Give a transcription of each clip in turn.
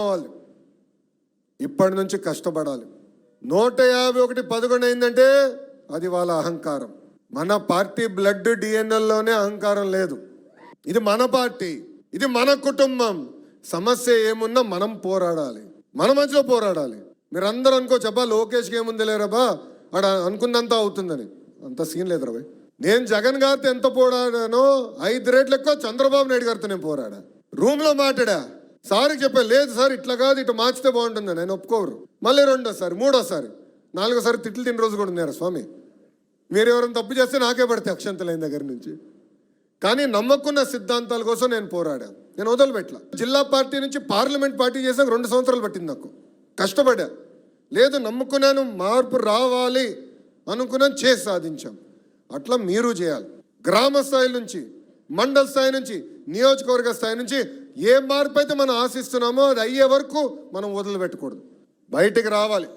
కావాలి. ఇప్పటి నుంచి కష్టపడాలి. నూట యాభై ఒకటి పదకొండు అయిందంటే అది వాళ్ళ అహంకారం. మన పార్టీ బ్లడ్ డిఎన్ఎల్లోనే అహంకారం లేదు. ఇది మన పార్టీ. ఇది మన కుటుంబం. సమస్య ఏమున్నా మనం పోరాడాలి. మన మధ్యలో పోరాడాలి. మీరందరూ అనుకో చెప్పా లోకేష్కి ఏముంది లేరబ్బా అక్కడ అనుకున్నంత అవుతుందని. అంత సీన్ లేదు రవి నేను జగన్ గారితో ఎంత పోరాడానో ఐదు రేట్లు ఎక్కువ చంద్రబాబు నాయుడు గారితో నేను పోరాడా. రూమ్లో మాట్లాడా. సార్ చెప్పా లేదు సార్ ఇట్లా కాదు ఇట్లా మార్చితే బాగుంటుంది. నేను ఒప్పుకోరు. మళ్ళీ రెండోసారి మూడోసారి నాలుగోసారి తిట్లు తిన్న రోజు కూడా ఉన్నారు స్వామి? మీరు ఎవరైనా తప్పు చేస్తే నాకే పడితే అక్షంతలైన దగ్గర నుంచి. కానీ నమ్మకున్న సిద్ధాంతాల కోసం నేను పోరాడా? నేను వదిలిపెట్ల జిల్లా పార్టీ నుంచి పార్లమెంట్ పార్టీ చేసాక రెండు సంవత్సరాలు పట్టింది నాకు. కష్టపడా. లేదు నమ్ముకున్నాను మార్పు రావాలి అనుకున్నాను చేసి సాధించాం. అట్లా మీరు చేయాలి. గ్రామ స్థాయి నుంచి మండల స్థాయి నుంచి నియోజకవర్గ స్థాయి నుంచి ఏ మార్పు అయితే మనం ఆశిస్తున్నామో అది అయ్యే వరకు మనం వదిలిపెట్టకూడదు. బయటికి రావాలి.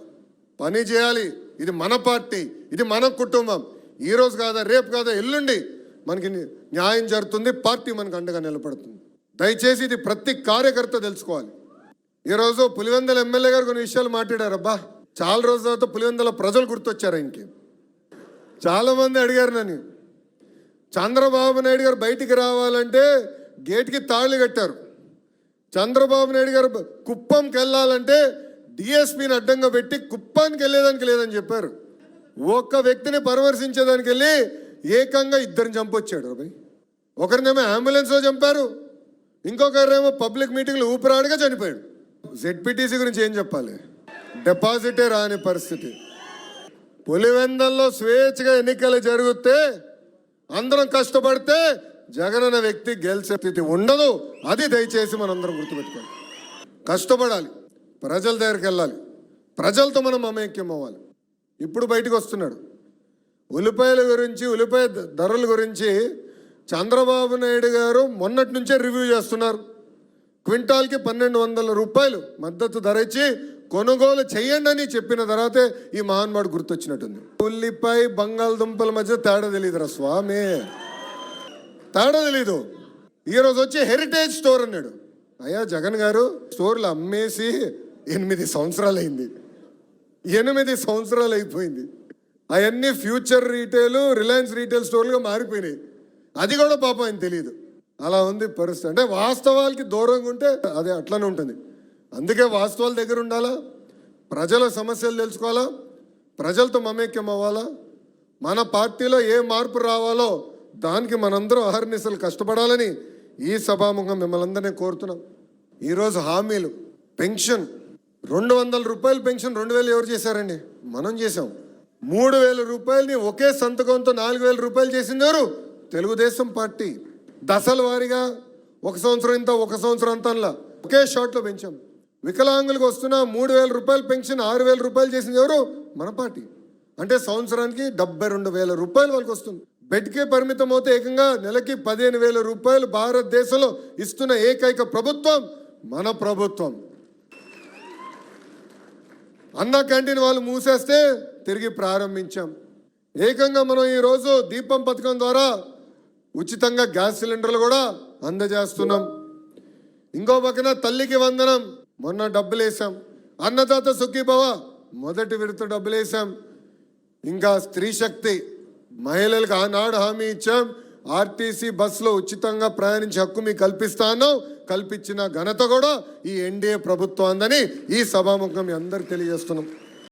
పని చేయాలి. ఇది మన పార్టీ. ఇది మన కుటుంబం. ఈ రోజు కాదా రేపు కాదా ఎల్లుండి మనకి న్యాయం జరుగుతుంది. పార్టీ మనకు అండగా నిలబడుతుంది. దయచేసి ఇది ప్రతి కార్యకర్త తెలుసుకోవాలి. ఈరోజు పులివెందల ఎమ్మెల్యే గారు కొన్ని విషయాలు మాట్లాడారు అబ్బా చాలా రోజుల తర్వాత పులివెందల ప్రజలు గుర్తొచ్చారు ఇంకే చాలామంది అడిగారు నన్ను. చంద్రబాబు నాయుడు గారు బయటికి రావాలంటే గేట్కి తాళి కట్టారు. చంద్రబాబు నాయుడు గారు కుప్పంకి వెళ్ళాలంటే డిఎస్పీని అడ్డంగా పెట్టి కుప్పానికి వెళ్ళేదానికి లేదని చెప్పారు. ఒక్క వ్యక్తిని పరామర్శించేదానికి వెళ్ళి ఏకంగా ఇద్దరిని చంపొచ్చాడు అబ్బాయి ఒకరినేమో అంబులెన్స్లో చంపారు ఇంకొకరేమో పబ్లిక్ మీటింగ్లో ఊపిరాడిగా చనిపోయాడు. జెడ్పీటీసీ గురించి ఏం చెప్పాలి? డిపాజిటే రాని పరిస్థితి. పులివెందల్లో స్వేచ్ఛగా ఎన్నికలు జరిగితే అందరం కష్టపడితే జగన్ అనే వ్యక్తి గెలిచే స్థితి ఉండదు అది దయచేసి మనందరం గుర్తుపెట్టుకోవాలి. కష్టపడాలి ప్రజల దగ్గరికి వెళ్ళాలి ప్రజలతో మనం మమేక్యం అవ్వాలి. ఇప్పుడు బయటకు వస్తున్నాడు. ఉల్లిపాయల గురించి ఉల్లిపాయ ధరల గురించి చంద్రబాబు నాయుడు గారు మొన్నటి నుంచే రివ్యూ చేస్తున్నారు. క్వింటాల్కి పన్నెండు వందల రూపాయలు మద్దతు ధర ఇచ్చి కొనుగోలు చేయండి అని చెప్పిన తర్వాతే ఈ మహాన్మాడు గుర్తొచ్చినట్టుంది. ఉల్లిపాయ బంగాళదుంపల మధ్య తేడా తెలియదురా స్వామి. తేడా తెలీదు. ఈరోజు వచ్చి హెరిటేజ్ స్టోర్ అన్నాడు. అయ్యా జగన్ గారు స్టోర్లు అమ్మేసి ఎనిమిది సంవత్సరాలు అయింది ఎనిమిది సంవత్సరాలు అయిపోయింది అవన్నీ ఫ్యూచర్ రీటైల్ రిలయన్స్ రీటైల్ స్టోర్లుగా మారిపోయినాయి. అది కూడా పాపం ఆయన తెలియదు అలా ఉంది పరిస్థితి. అంటే వాస్తవాలకి దూరంగా ఉంటే అది అట్లనే ఉంటుంది. అందుకే వాస్తవాల దగ్గర ఉండాలా? ప్రజల సమస్యలు తెలుసుకోవాలా? ప్రజలతో మమేక్యం అవ్వాలా? మన పార్టీలో ఏ మార్పు రావాలో దానికి మనందరం అహర్నిశలు కష్టపడాలని ఈ సభాముఖం మిమ్మల్ని అందరినీ కోరుతున్నాం. ఈరోజు హామీలు పెన్షన్. రెండు వందల రూపాయల పెన్షన్ రెండు వేలు ఎవరు చేశారండి? మనం చేసాం మూడు వేల రూపాయలని ఒకే సంతకంతో నాలుగు వేల రూపాయలు చేసింది ఎవరు? తెలుగుదేశం పార్టీ. దశల వారీగా ఒక సంవత్సరం ఇంత ఒక సంవత్సరం అంతలా ఒకే షాట్లో పెంచాం. వికలాంగులకు వస్తున్న మూడు వేల రూపాయల పెన్షన్ ఆరు వేల రూపాయలు చేసింది ఎవరు? మన పార్టీ. అంటే సంవత్సరానికి డెబ్బై రెండు వేల రూపాయలు వాళ్ళకి వస్తుంది. బెడ్కే పరిమితం అవుతే ఏకంగా నెలకి పదిహేను వేల రూపాయలు భారతదేశంలో ఇస్తున్న ఏకైక ప్రభుత్వం మన ప్రభుత్వం. అన్న క్యాంటీన్ వాళ్ళు మూసేస్తే తిరిగి ప్రారంభించాం. ఏకంగా మనం ఈరోజు దీపం పథకం ద్వారా ఉచితంగా గ్యాస్ సిలిండర్లు కూడా అందజేస్తున్నాం. ఇంకో పక్కన తల్లికి వందనం మొన్న డబ్బులు వేసాం అన్నదాత సుఖీభవ మొదటి విడత డబ్బులు వేసాం ఇంకా స్త్రీ శక్తి మహిళలకు ఆనాడు హామీ ఇచ్చాం. ఆర్టీసీ బస్సులో ఉచితంగా ప్రయాణించే హక్కు మీకు కల్పిస్తాను కల్పించిన ఘనత కూడా ఈ ఎన్డీఏ ప్రభుత్వం అందని ఈ సభాముఖం అందరికి తెలియజేస్తున్నాం.